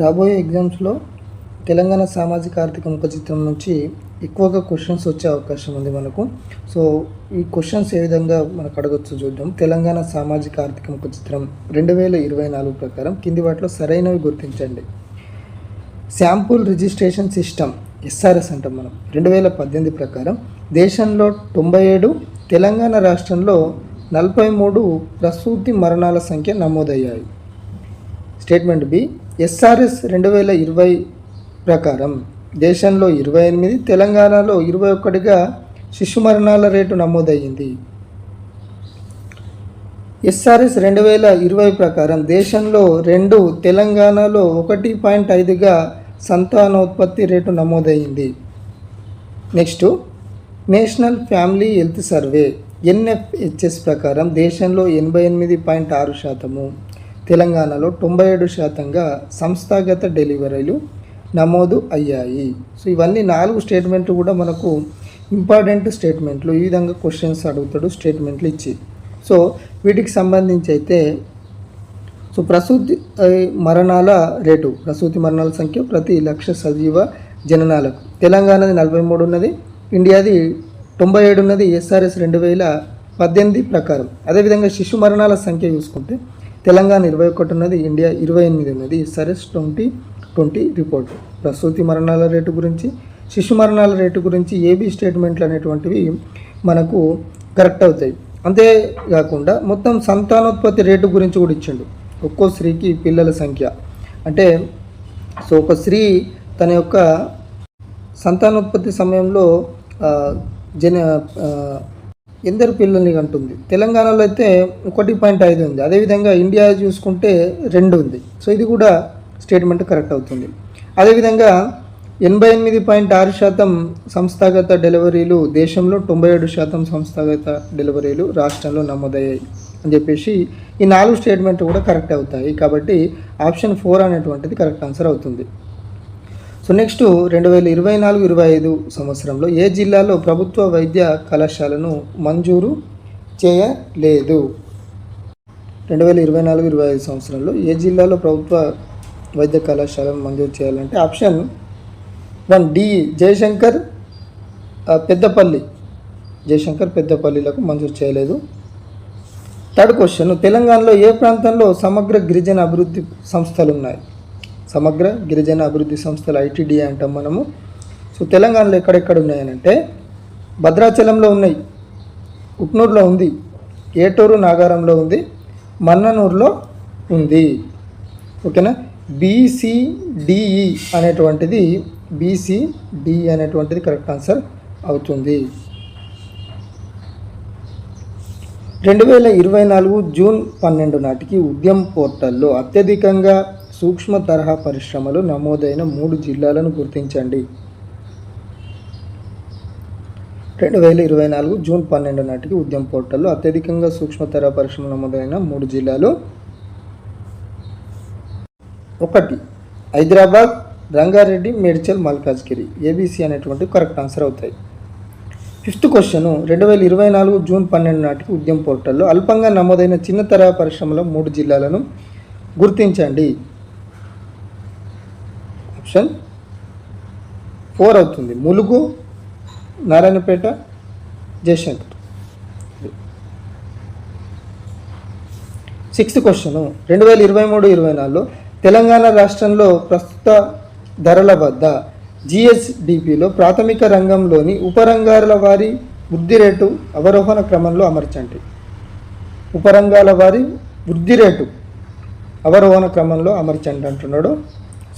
రాబోయే ఎగ్జామ్స్లో తెలంగాణ సామాజిక ఆర్థిక ముఖ చిత్రం నుంచి ఎక్కువగా క్వశ్చన్స్ వచ్చే అవకాశం ఉంది మనకు. సో ఈ క్వశ్చన్స్ ఏ విధంగా మనకు అడగొచ్చు చూద్దాం. తెలంగాణ సామాజిక ఆర్థిక ముఖ చిత్రం రెండు వేల ఇరవై నాలుగు ప్రకారం కింది వాటిలో సరైనవి గుర్తించండి. శాంపుల్ రిజిస్ట్రేషన్ సిస్టమ్ ఎస్ఆర్ఎస్ అంటాం మనం రెండు వేల పద్దెనిమిది ప్రకారం దేశంలో తొంభై ఏడు తెలంగాణ రాష్ట్రంలో నలభై మూడు ప్రసూతి మరణాల సంఖ్య నమోదయ్యాయి. స్టేట్మెంట్ బి ఎస్ఆర్ఎస్ రెండు వేల ఇరవై ప్రకారం దేశంలో ఇరవై ఎనిమిది తెలంగాణలో ఇరవై ఒకటిగా శిశు మరణాల రేటు నమోదయ్యింది. ఎస్ఆర్ఎస్ రెండు వేల ఇరవై ప్రకారం దేశంలో రెండు తెలంగాణలో ఒకటి పాయింట్ ఐదుగా సంతానోత్పత్తి రేటు నమోదయ్యింది. Next national family health survey NFHS ప్రకారం దేశంలో ఎనభై ఎనిమిది పాయింట్ ఆరు శాతము తెలంగాణలో తొంభై ఏడు శాతంగా సంస్థాగత డెలివరీలు నమోదు అయ్యాయి. సో ఇవన్నీ నాలుగు స్టేట్మెంట్లు కూడా మనకు ఇంపార్టెంట్ స్టేట్మెంట్లు. ఈ విధంగా క్వశ్చన్స్ అడుగుతాడు స్టేట్మెంట్లు ఇచ్చి. సో వీటికి సంబంధించి అయితే సో ప్రసూతి మరణాల రేటు. ప్రసూతి మరణాల సంఖ్య ప్రతి లక్ష సజీవ జననాలకు. తెలంగాణది నలభై మూడు ఉన్నది ఇండియాది తొంభై ఏడు ఉన్నది ఎస్ఆర్ఎస్ రెండు వేల పద్దెనిమిది ప్రకారం. అదేవిధంగా శిశు మరణాల సంఖ్య చూసుకుంటే తెలంగాణ ఇరవై ఒకటి ఉన్నది ఇండియా ఇరవై ఎనిమిది ఉన్నది. సరస్ ట్వంటీ ట్వంటీ రిపోర్ట్. ప్రసూతి మరణాల రేటు గురించి శిశు మరణాల రేటు గురించి ఏబీ స్టేట్మెంట్లు అనేటువంటివి మనకు కరెక్ట్ అవుతాయి. అంతేకాకుండా మొత్తం సంతానోత్పత్తి రేటు గురించి కూడా ఇచ్చిండు. ఒక్కో స్త్రీకి పిల్లల సంఖ్య. అంటే సో ఒక స్త్రీ తన యొక్క సంతానోత్పత్తి సమయంలో జన ఇద్దరు ఎందరు పిల్లల్ని అంటుంది. తెలంగాణలో అయితే ఒకటి పాయింట్ ఐదు ఉంది. అదేవిధంగా ఇండియా చూసుకుంటే రెండు ఉంది. సో ఇది కూడా స్టేట్మెంట్ కరెక్ట్ అవుతుంది. అదేవిధంగా ఎనభై ఎనిమిది పాయింట్ ఆరు శాతం సంస్థాగత డెలివరీలు దేశంలో తొంభై ఏడు శాతం సంస్థాగత డెలివరీలు రాష్ట్రంలో నమోదయ్యాయి అని చెప్పేసి ఈ నాలుగు స్టేట్మెంట్ కూడా కరెక్ట్ అవుతాయి. కాబట్టి ఆప్షన్ ఫోర్ అనేటువంటిది కరెక్ట్ ఆన్సర్ అవుతుంది. సో నెక్స్ట్ రెండు వేల ఇరవై నాలుగు ఇరవై ఐదు సంవత్సరంలో ఏ జిల్లాలో ప్రభుత్వ వైద్య కళాశాలను మంజూరు చేయలేదు? రెండు వేల ఇరవై నాలుగు ఇరవై ఐదు సంవత్సరంలో ఏ జిల్లాలో ప్రభుత్వ వైద్య కళాశాలను మంజూరు చేయాలంటే option one D Jayashankar Peddapalli. Jayashankar పెద్దపల్లిలకు మంజూరు చేయలేదు. థర్డ్ క్వశ్చన్ తెలంగాణలో ఏ ప్రాంతంలో సమగ్ర గిరిజన అభివృద్ధి సంస్థలు ఉన్నాయి సమగ్ర గిరిజన అభివృద్ధి సంస్థలు ఐటీడీ అంటాం మనము. సో తెలంగాణలో ఎక్కడెక్కడ ఉన్నాయనంటే భద్రాచలంలో ఉన్నాయి. ఉట్నూరులో ఉంది. ఏటూరు నాగారంలో ఉంది. మన్ననూరులో ఉంది. ఓకేనా? బీసీడిఈ అనేటువంటిది బీసీడిఈ అనేటువంటిది కరెక్ట్ ఆన్సర్ అవుతుంది. రెండు వేల ఇరవై నాలుగు జూన్ పన్నెండు నాటికి ఉద్యమ్ పోర్టల్లో అత్యధికంగా సూక్ష్మ తరహా పరిశ్రమలు నమోదైన మూడు జిల్లాలను గుర్తించండి. రెండు వేల ఇరవై నాలుగు జూన్ పన్నెండు నాటికి ఉద్యమ పోర్టల్లో అత్యధికంగా సూక్ష్మ తరహా పరిశ్రమలు నమోదైన మూడు జిల్లాలు ఒకటి హైదరాబాద్ రంగారెడ్డి మేడ్చల్ మల్కాజ్గిరి. ఏబీసీ అనేటువంటి కరెక్ట్ ఆన్సర్ అవుతాయి. ఫిఫ్త్ క్వశ్చన్ రెండు వేల ఇరవై నాలుగు జూన్ పన్నెండు నాటికి ఉద్యమ పోర్టల్లో అల్పంగా నమోదైన చిన్న తరహా పరిశ్రమల మూడు జిల్లాలను గుర్తించండి. ఆప్షన్ ఫోర్ అవుతుంది. ములుగు నారాయణపేట జయశంకర్. Sixth question. రెండు వేల ఇరవై మూడు ఇరవై నాలుగులో తెలంగాణ రాష్ట్రంలో ప్రస్తుత ధరల వద్ద జిఎస్డిపిలో ప్రాథమిక రంగంలోని ఉపరంగాల వారి వృద్ధి రేటు అవరోహణ క్రమంలో అమర్చండి. ఉపరంగాల వారి వృద్ధి రేటు అవరోహణ క్రమంలో అమర్చండి అంటున్నాడు.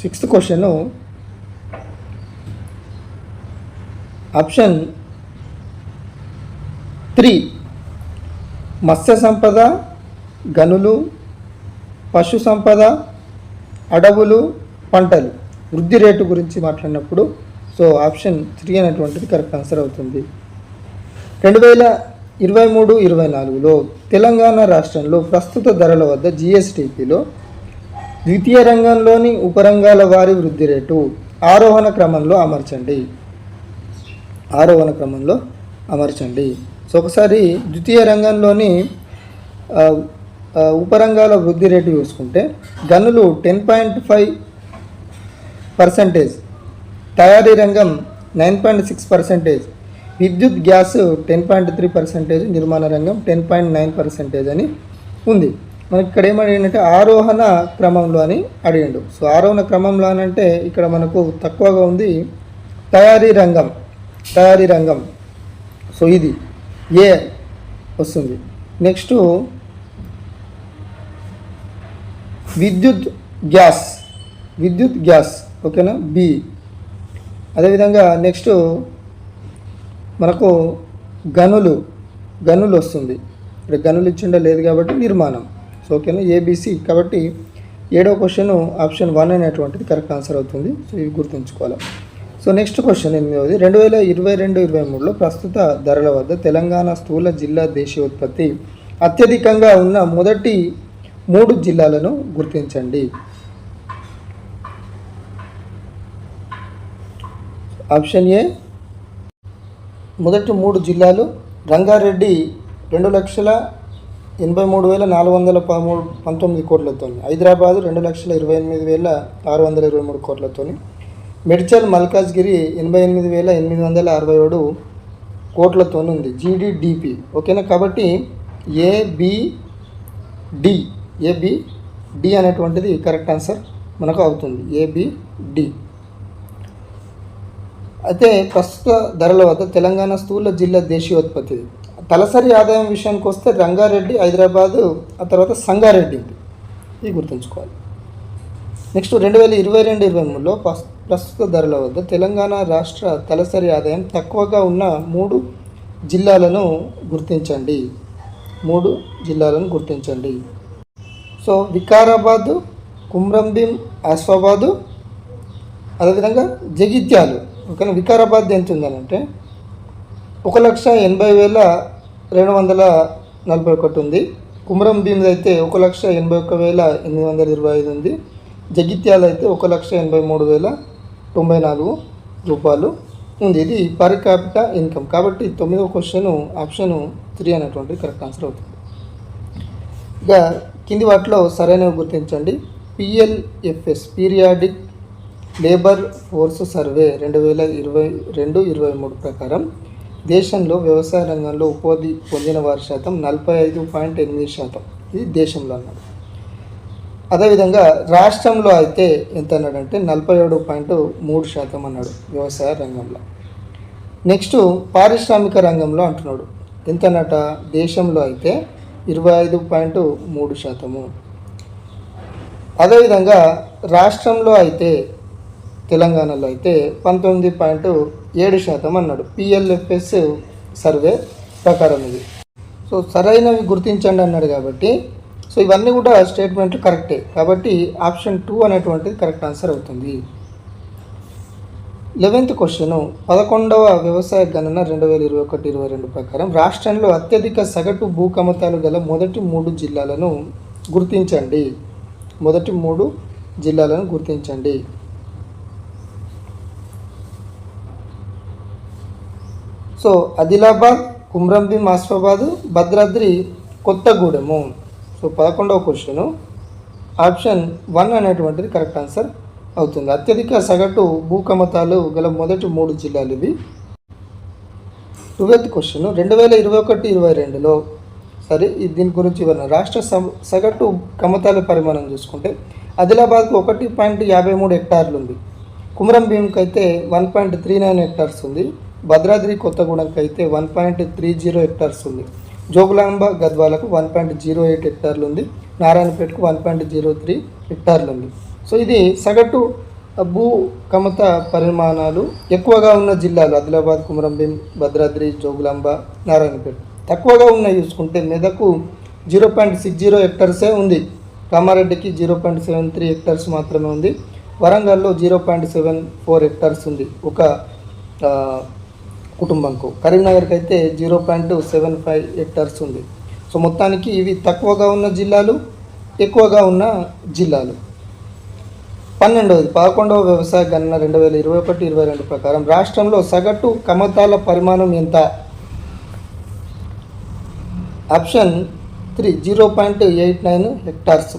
Sixth question. Option three. మత్స్య సంపద గనులు పశు సంపద అడవులు పంటలు. వృద్ధి రేటు గురించి మాట్లాడినప్పుడు సో ఆప్షన్ త్రీ అనేటువంటిది కరెక్ట్ ఆన్సర్ అవుతుంది. రెండు వేల ఇరవై మూడు ఇరవై నాలుగులో తెలంగాణ రాష్ట్రంలో ప్రస్తుత ధరల వద్ద జిఎస్టిపిలో ద్వితీయ రంగంలోని ఉపరంగాల వారి వృద్ధి రేటు ఆరోహణ క్రమంలో అమర్చండి. ఆరోహణ క్రమంలో అమర్చండి. సో ఒకసారి ద్వితీయ రంగంలోని ఉపరంగాల వృద్ధి రేటు చూసుకుంటే గనులు టెన్ పాయింట్ ఫైవ్ పర్సెంటేజ్ తయారీ రంగం నైన్ పాయింట్ సిక్స్ పర్సెంటేజ్ విద్యుత్ gas ten point three percentage నిర్మాణ రంగం టెన్ పాయింట్ నైన్ పర్సెంటేజ్ అని ఉంది. మనకి ఇక్కడ ఏమడిగిందంటే ఆరోహణ క్రమంలో అని అడిగిండు. సో ఆరోహణ క్రమంలో అని అంటే ఇక్కడ మనకు తక్కువగా ఉంది తయారీ రంగం తయారీ రంగం. సో ఇది ఏ వస్తుంది. నెక్స్ట్ విద్యుత్ గ్యాస్ విద్యుత్ గ్యాస్ ఓకేనా? బి అదేవిధంగా నెక్స్ట్ మనకు గనులు గనులు వస్తుంది. ఇక్కడ గనులు ఇచ్చిండే లేదు కాబట్టి నిర్మాణం. ఓకేనా? ఏబీసీ కాబట్టి ఏడో క్వశ్చన్ ఆప్షన్ వన్ అనేటువంటిది కరెక్ట్ ఆన్సర్ అవుతుంది. సో ఇవి గుర్తుంచుకోవాలి. సో నెక్స్ట్ క్వశ్చన్ ఎనిమిదవది. రెండు వేల ఇరవై రెండు ఇరవై మూడులో ప్రస్తుత ధరల వద్ద తెలంగాణ స్థూల జిల్లా దేశీయోత్పత్తి అత్యధికంగా ఉన్న మొదటి మూడు జిల్లాలను గుర్తించండి. ఆప్షన్ ఏ మొదటి మూడు జిల్లాలు రంగారెడ్డి రెండు లక్షల ఎనభై మూడు వేల నాలుగు వందల పదమూడు పంతొమ్మిది కోట్లతో హైదరాబాదు రెండు లక్షల ఇరవై ఎనిమిది వేల ఆరు వందల ఇరవై మూడు కోట్లతో మెడ్చల్ మల్కాజ్గిరి ఎనభై ఎనిమిది వేల ఎనిమిది వందల అరవై ఏడు కోట్లతో ఉంది. జీడిడిపి ఓకేనా? కాబట్టి ఏబిడి డి డి అనేటువంటిది కరెక్ట్ ఆన్సర్ మనకు అవుతుంది. ఏబిడి అయితే ప్రస్తుత ధరల వద్ద తెలంగాణ స్థూల జిల్లా దేశీయోత్పత్తి. తలసరి ఆదాయం విషయానికి వస్తే రంగారెడ్డి హైదరాబాదు ఆ తర్వాత సంగారెడ్డి ఇది గుర్తుంచుకోవాలి. నెక్స్ట్ రెండు వేల ఇరవై రెండు ఇరవై మూడులో ప్రస్తుత ధరల వద్ద తెలంగాణ రాష్ట్ర తలసరి ఆదాయం తక్కువగా ఉన్న మూడు జిల్లాలను గుర్తించండి. మూడు జిల్లాలను గుర్తించండి. సో వికారాబాదు కుమ్రంభీం ఆస్ఫాబాదు అదేవిధంగా జగిత్యాలు. ఓకేనా? వికారాబాద్ ఎంత ఉందనంటే ఒక లక్ష ఎనభై వేల రెండు వందల నలభై ఒకటి ఉంది. కుమరం భీమిది అయితే ఒక లక్ష ఎనభై ఒక్క వేల ఎనిమిది వందల ఇరవై ఐదు ఉంది. జగిత్యాల అయితే ఒక లక్ష ఎనభై మూడు వేల తొంభై నాలుగు రూపాయలు ఉంది. ఇది పర్ క్యాపిటల్ ఇన్కమ్. కాబట్టి తొమ్మిదవ క్వశ్చన్ ఆప్షన్ త్రీ అనేటువంటి కరెక్ట్ ఆన్సర్ అవుతుంది. ఇక కింది వాటిలో సరైనవి గుర్తించండి. PLFS periodic labour force survey రెండు వేల ఇరవై రెండు ఇరవై మూడు ప్రకారం. దేశంలో వ్యవసాయ రంగంలో ఉపాధి పొందిన వారి శాతం నలభై ఐదు పాయింట్ ఎనిమిది శాతం. ఇది దేశంలో అన్నాడు అదేవిధంగా రాష్ట్రంలో అయితే ఎంత అన్నాడంటే నలభై ఏడు పాయింట్ మూడు శాతం అన్నాడు వ్యవసాయ రంగంలో. నెక్స్ట్ పారిశ్రామిక రంగంలో అంటున్నాడు. ఎంతనట దేశంలో అయితే ఇరవై ఐదు పాయింట్ మూడు శాతము. అదేవిధంగా రాష్ట్రంలో అయితే తెలంగాణలో అయితే పంతొమ్మిది పాయింట్ ఏడు శాతం అన్నాడు. పిఎల్ఎఫ్ఎస్ సర్వే ప్రకారం ఇది. సో సరైనవి గుర్తించండి అన్నాడు కాబట్టి సో ఇవన్నీ కూడా స్టేట్మెంట్లు కరెక్టే కాబట్టి ఆప్షన్ టూ అనేటువంటిది కరెక్ట్ ఆన్సర్ అవుతుంది. లెవెన్త్ క్వశ్చన్ పదకొండవ వ్యవసాయ గణన రెండు వేల ఇరవై ఒకటి ఇరవై రెండు ప్రకారం రాష్ట్రంలో అత్యధిక సగటు భూకమతాలు గల మొదటి మూడు జిల్లాలను గుర్తించండి. మొదటి మూడు జిల్లాలను గుర్తించండి. సో ఆదిలాబాద్ కుమ్రంభీం ఆస్ఫాబాదు భద్రాద్రి కొత్తగూడెము. సో పదకొండవ క్వశ్చన్. ఆప్షన్ వన్ అనేటువంటిది కరెక్ట్ ఆన్సర్ అవుతుంది. అత్యధిక సగటు భూకమతాలు గల మొదటి మూడు జిల్లాలు ఇవి. Twelfth question. రెండు వేల ఇరవై ఒకటి ఇరవై రెండులో సరే దీని గురించి ఇవ్వను రాష్ట్ర సగటు కమతాల పరిమాణం చూసుకుంటే ఆదిలాబాద్కు ఒకటి పాయింట్ యాభై మూడు హెక్టార్లు ఉంది. కుమరం భీంకి అయితే one point three nine hectares ఉంది. భద్రాద్రి కొత్తగూడెంకి అయితే one point three zero hectares ఉంది. జోగులాంబ గద్వాలకు వన్ పాయింట్ జీరో ఎయిట్ హెక్టార్లు ఉంది. నారాయణపేటకు వన్ పాయింట్ జీరో త్రీ హెక్టార్లు ఉంది. సో ఇది సగటు భూ కమత పరిమాణాలు ఎక్కువగా ఉన్న జిల్లాలు ఆదిలాబాద్ కుమరంభీం భద్రాద్రి జోగులాంబ నారాయణపేట. తక్కువగా ఉన్న చూసుకుంటే Medak zero point six zero హెక్టార్సే ఉంది. కామారెడ్డికి zero point seven three hectares మాత్రమే ఉంది. వరంగల్లో zero point seven four hectares ఉంది. ఒక కుటుంబంకు. కరీంనగర్కి అయితే zero point seven five hectares ఉంది. సో మొత్తానికి ఇవి తక్కువగా ఉన్న జిల్లాలు ఎక్కువగా ఉన్న జిల్లాలు. పన్నెండవది పదకొండవ వ్యవసాయ గణన రెండు వేల ఇరవై ఒకటి ఇరవై రెండు ప్రకారం రాష్ట్రంలో సగటు కమతాల పరిమాణం ఎంత? Option three zero point eight nine hectares.